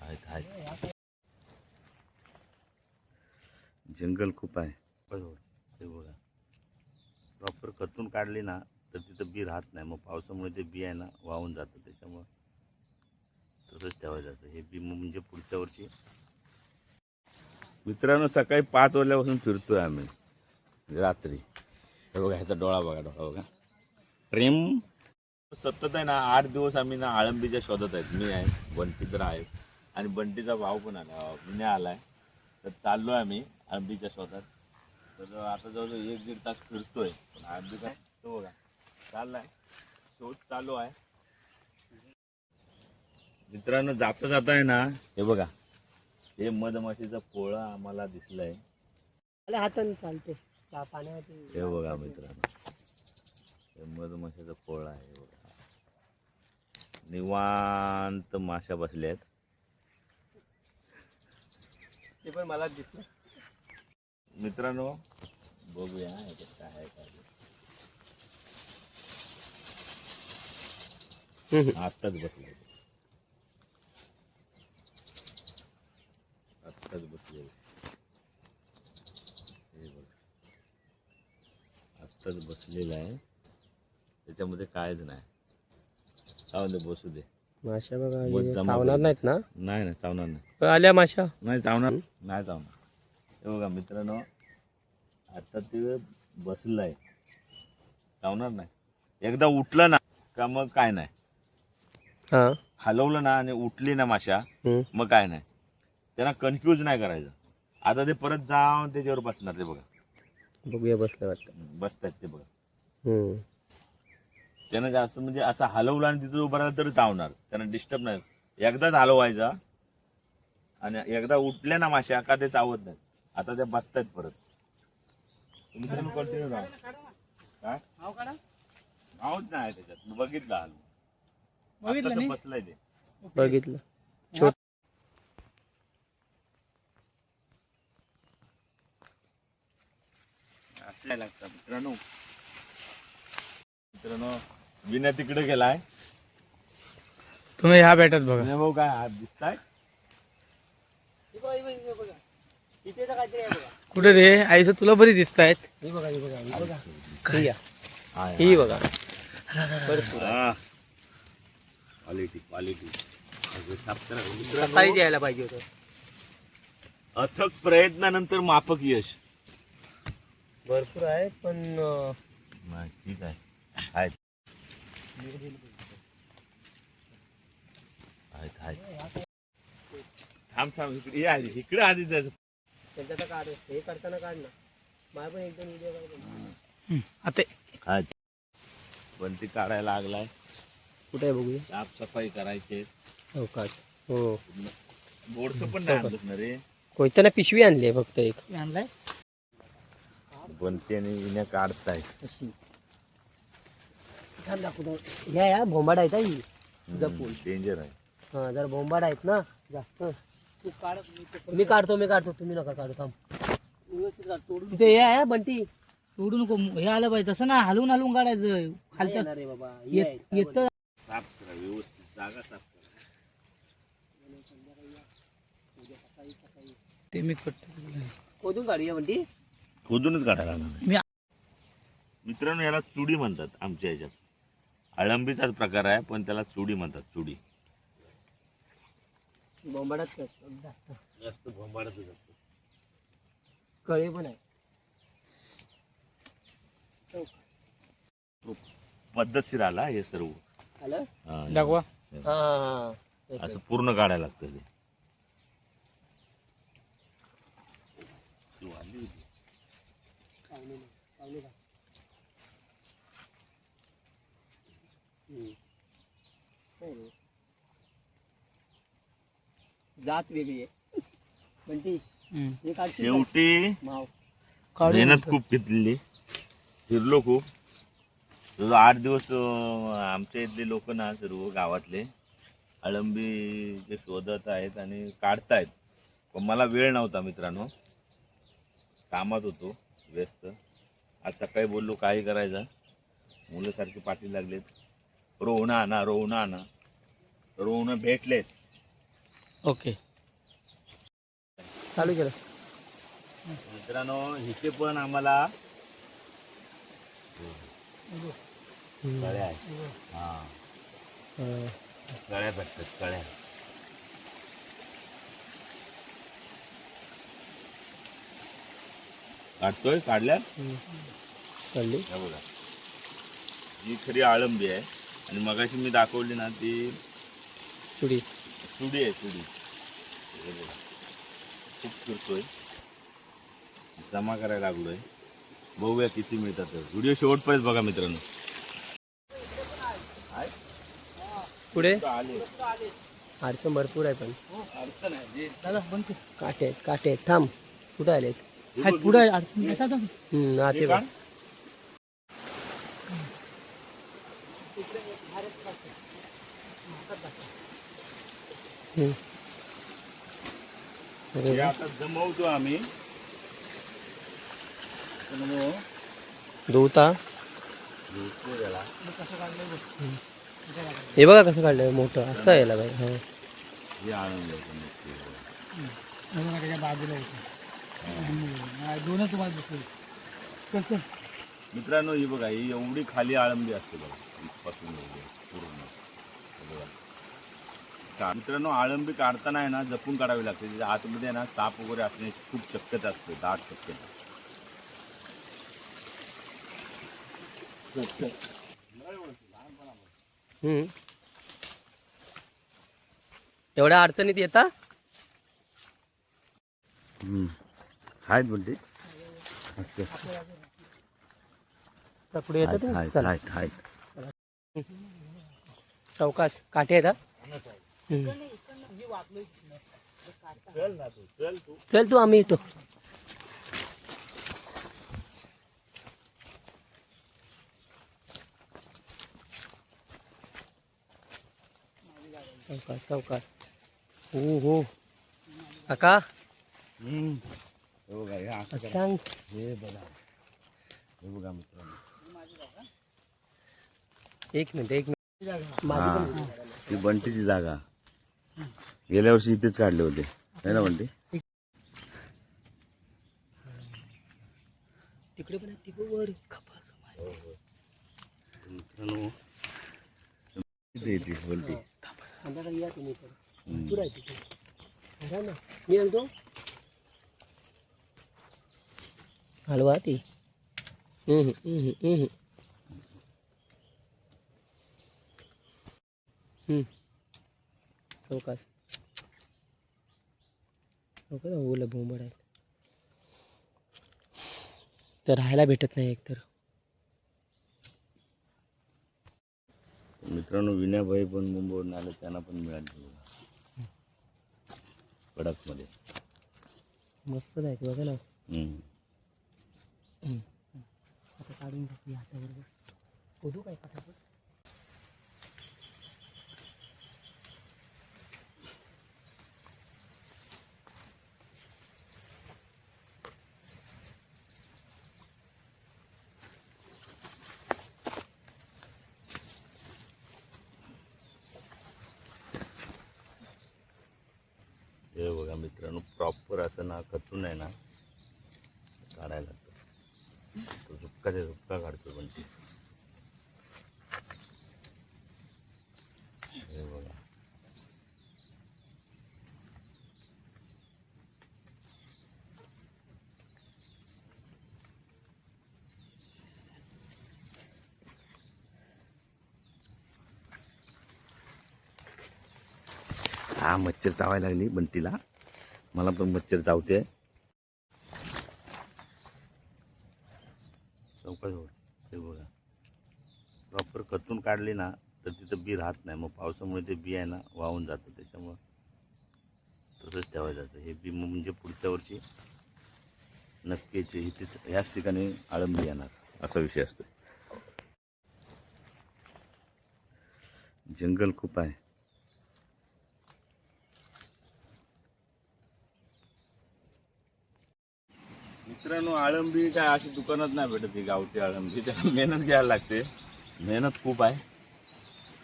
आहेत आहेत. जंगल खूप आहे. बरोबर बघा. प्रॉपर खतून काढली ना तर तिथं बी राहत नाही. मग पावसामुळे ते बी आहे ना वाहून जातं. त्याच्यामुळं तसंच ठेवायचं जातं. हे बी म्हणजे पुढच्या वर्षी. मित्रांनो सकाळी पाच वाजल्यापासून फिरतोय आम्ही. रात्री. हे बघा ह्याचा डोळा बघा डोळा बघा. प्रेम सतत आहे ना आठ दिवस आम्ही ना आळंबीच्या शोधत आहेत. मी आहे बंटी तर आहे. आणि बंटीचा भाऊ पण आला पुणे आलाय. तर चाललो आहे आम्ही आळंबीच्या शोधात. तर आता जवळजवळ एक दीड तास फिरतोय. पण आळंबी काय तो बघा चाललाय. शोध चालू आहे. मित्रांनो जाता जाता आहे ना हे बघा. हे मधमाशीचा पोळा आम्हाला दिसलाय. हाताने चालते हे बघा मित्रांनो. हे मधमाशाचा पोळा आहे हे बघा. निवांत माशा बसल्या आहेत ते पण मला दिसलं. मित्रांनो बघूया याच्यात काय आहे काय आत्ताच बसले आत्ताच बसले हे बघा. आत्ताच बसलेला आहे. त्याच्यामध्ये कायच नाही. जाऊन दे बसू दे. माशा बघा हे जमा चावणार करून. नाहीत ना? नाही नाही चावणार नाही. आल्या माशा नाही चावणार. नाही चावणार. हे बघा मित्रांनो आता ते बसलंय. चावणार नाही. एकदा उठलं ना का मग काय नाही? हा. हलवलं ना आणि उठली ना माशा हम्म. मग काय नाही. त्यांना कन्फ्यूज नाही करायचं. आता ते परत जाऊन त्याच्यावर बसणार ते बघा. बघूया बसलं वाटतं. बसतात ते बघा. हम्म. त्यांना जास्त म्हणजे असं हलवलं आणि तिथं उभं राहिलं तरी चावणार त्यांना डिस्टर्ब नाही. एकदाच हलवायचा आणि एकदा उठल्या ना माश्या का ते चावत नाही. आता त्या बसतायत परत. तुम्ही त्यांना कंटिन्यू राहा. काय नावच नाही त्याच्यात. बघितलं बसलंय ते. बघितलं. छोट असं लागतं. मित्रांनो. मित्रांनो विनय तिकडे गेलाय. तुम्ही ह्या भेटत बघा. विनय भाऊ काय हात दिसताय? कुठे रे? आईचं तुला बरी दिसत आहेत ही बघा ही बघा ही बघा. ही या. ही बघा. क्वालिटी क्वालिटी सकाळी द्यायला पाहिजे होतं. अथक प्रयत्नानंतर माफक यश. भरपूर आहे पण अं, नाही, ठीक आहे. आहेत थांब थांब इकडे ये आधी इकडे आधी जायचं त्यांच्या तर काढ हे करताना काढ ना. माझ्या पण एक दोन व्हिडिओ आता काय पण ती काढायला लागलाय. कुठे आहे बघूया? साफसफाई करायची अवकाश हो बोर्डचं पण नाही आणलं ना रे. कोयत्याला पिशवी आणली आहे फक्त एक. आणलाय? बनते आणि विण्या काढताय. अशी. थांब दाखवतो ह्या या भोंबाड आहेत हा ही. जपून. डेंजर आहे. हा जर भोंबाड आहेत ना जास्त. तू काढ मी काढतो मी काढतो. तुम्ही नका काढू थांब. तिथे हे आहे बंटी. तोडू नको. हे आलं पाहिजे. तसं ना हलवून हलवून काढायचं. खालच्या रे बाबा. येत येत. साफ करा व्यवस्थित. जागा साफ करा. ते मी करतो. खोदून काढूया बंटी. खोदूनच काढायला लागणार मी मित्रांनो याला चुडी म्हणतात आमच्या ह्याच्यात अळंबीचाच प्रकार आहे पण त्याला चुडी म्हणतात चुडी. बोंबाडात जास्त. जास्त. भोंबाडतच असतो कळे पण आहे. पद्धतशीर आला हे सर्व. आलं? हा, दाखवा. हा. हा, हा असं पूर्ण काढायला लागतं ते. पावणे नऊ, पावणे दहा. हम्म. नाही रे. जात वेगळी आहे. हे काढशील का? शेवटी माव. मेहनत खूप घेतलेली. फिरलो खूप. जवळ आठ दिवस अं, आमच्या इथले लोक ना सर्व गावातले. अळंबी जे शोधत आहेत आणि काढतायत. पण मला वेळ नव्हता मित्रांनो. कामात होतो व्यस्त. आज सकाळी बोललो काही करायचं. मुलं सारखी पाठी लागलेत. रोहणं आणा रोहणं आणा रोहणं भेटलेत. ओके. चालू केलं. मित्रांनो इथे पण आम्हाला कळ्या आहेत. हा. अं, कळ्या भेटतात कळ्या. काढतोय काढल्या? हम्म. कळली हे बघा. ही खरी आळंबी आहे. आणि मगाशी मी दाखवली ना ती चुडी. चुडी आहे चुडी. हे. खूप फिरतोय. जमा करायला लागलोय. बघूया किती मिळतात. व्हिडिओ शेवटपर्यंत बघा मित्रांनो. पुढे? आले. अडचण भरपूर आहे पण. कर. काटे आहेत काटे आहेत. थांब. कुठे आलेत? हात पुढे अडचण येतात ना. हम्म, हा ते हे बघ काढ. हम्म. अरे हे वा. आता जमवतो आम्ही पण मग धुवता धुतो याला. हे बघा कसं काढलंय मोठं असं यायला बाई हा हे आणून द्यायचं नक्की. हे बघा, त्याच्या बाजूला होतं. हा, दोनच तुम्हाला दिसले चल चल मित्रांनो ही बघा ही एवढी खाली आळंबी असते बघा एवढी पूर्ण. बघा. का- मित्रांनो आळंबी काढताना आहे ना जपून काढावी लागते. त्याच्या आतमध्ये आहे ना साप वगैरे असण्याची खूप शक्यता असते दाट शक्यता. हम्म. एवढ्या अडचणीत येता? आहेत म्हणते पुढे येतं तुम्ही? आहेत आहेत चौकात. काटे आहेत हा? हम्म. चल तू आम्ही येतो. चौकात चौकात. हो हो. काका? हे बघा हे. सांग. हे बघा. हे बघा मित्रांनो. एक मिनिट एक मिनिट. हा. बंटीची जागा. गेल्या वर्षी इथेच काढले होते. है ना बंटी? तिकडे पण आहे, तिकडे वर खपास मित्रांनो इथे येते बंटी. संध्याकाळी या तुम्ही पण. भरपूर आहे तिथे. बघा ना. मी सांगतो हलवा ती. हम्म, हम्म. हम्म. चौकात. चौकात ओलं बोंबड आहे तर राहायला भेटत नाही एकतर. मित्रांनो विनयभाई पण मुंबईवरून आले त्यांना पण मिळाली कडकमध्ये मस्त आहे बघा ना. आता काढून टाकूया हाताबरोबर शोधू काय पटापट हे बघा मित्रांनो प्रॉपर असं ना कचून आहे ना काढायला लागतो. तो ते झुपका काढतो पण ती. हे बघा. हा मच्छर चावायला लागली बंटीला. मला पण मच्छर चावते. चौकाजवळ ते बघा. प्रॉपर खतून काढली ना तर तिथं बी राहत नाही. मग पावसामुळे ते बी आहे ना वाहून जातं. त्याच्यामुळं तसंच ठेवायचं जातं. हे बी म्हणजे पुढच्या वर्षी नक्कीच तिथं ह्याच ठिकाणी आळंबी येणार असा विषय असतो जंगल खूप आहे. मित्रांनो आळंबी काय अशी दुकानात नाही भेटत ही गावठी आळंबी. त्याला मेहनत घ्यायला लागते. मेहनत खूप आहे.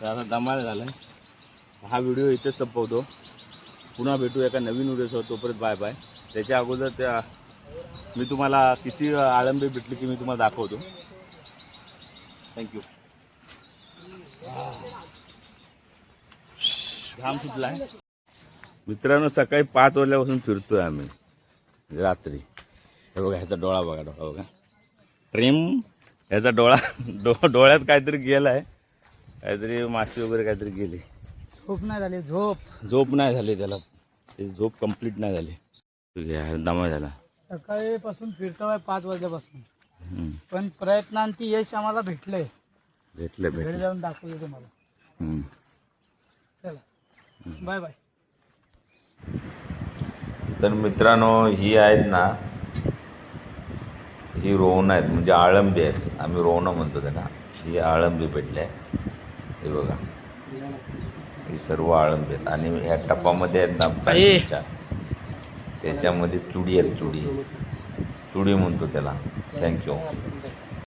तर आता दमाल झाला हा व्हिडिओ इथेच संपवतो. पुन्हा भेटू एका नवीन व्हिडिओसह तोपर्यंत बाय बाय त्याच्या अगोदर त्या मी तुम्हाला किती आळंबी भेटली की मी तुम्हाला दाखवतो. थँक्यू घाम आहे मित्रांनो सकाळी पाच वाजल्यापासून फिरतोय आम्ही. रात्री. हे बघा ह्याचा डोळा बघा डोळा बघा. प्रेम ह्याचा डोळा डो डोळ्यात काहीतरी गेलाय. काहीतरी माशी वगैरे काहीतरी गेली. झोप नाही झाली झोप. झोप नाही झाली त्याला. ते झोप कंप्लीट नाही झाली. ठीक आहे दमा झाला. सकाळीपासून फिरतोय पाच वाजल्यापासून हम्म. पण प्रयत्नांती यश आम्हाला भेटलंय. भेटलं घरी भेटलं जाऊन दाखवतो तुम्हाला. हम्म. चला. Bye bye. तर मित्रांनो ही आहेत ना ही रोहन आहेत म्हणजे आळंबी आहेत. आम्ही रोहणं म्हणतो त्यांना. ही आळंबी पेटली आहे हे बघा. ही सर्व आळंबी आहेत. आणि ह्या टपामध्ये आहेत ना पॅन्टच्या त्याच्यामध्ये चुडी आहेत चुडी. चुडी म्हणतो त्याला. थँक्यू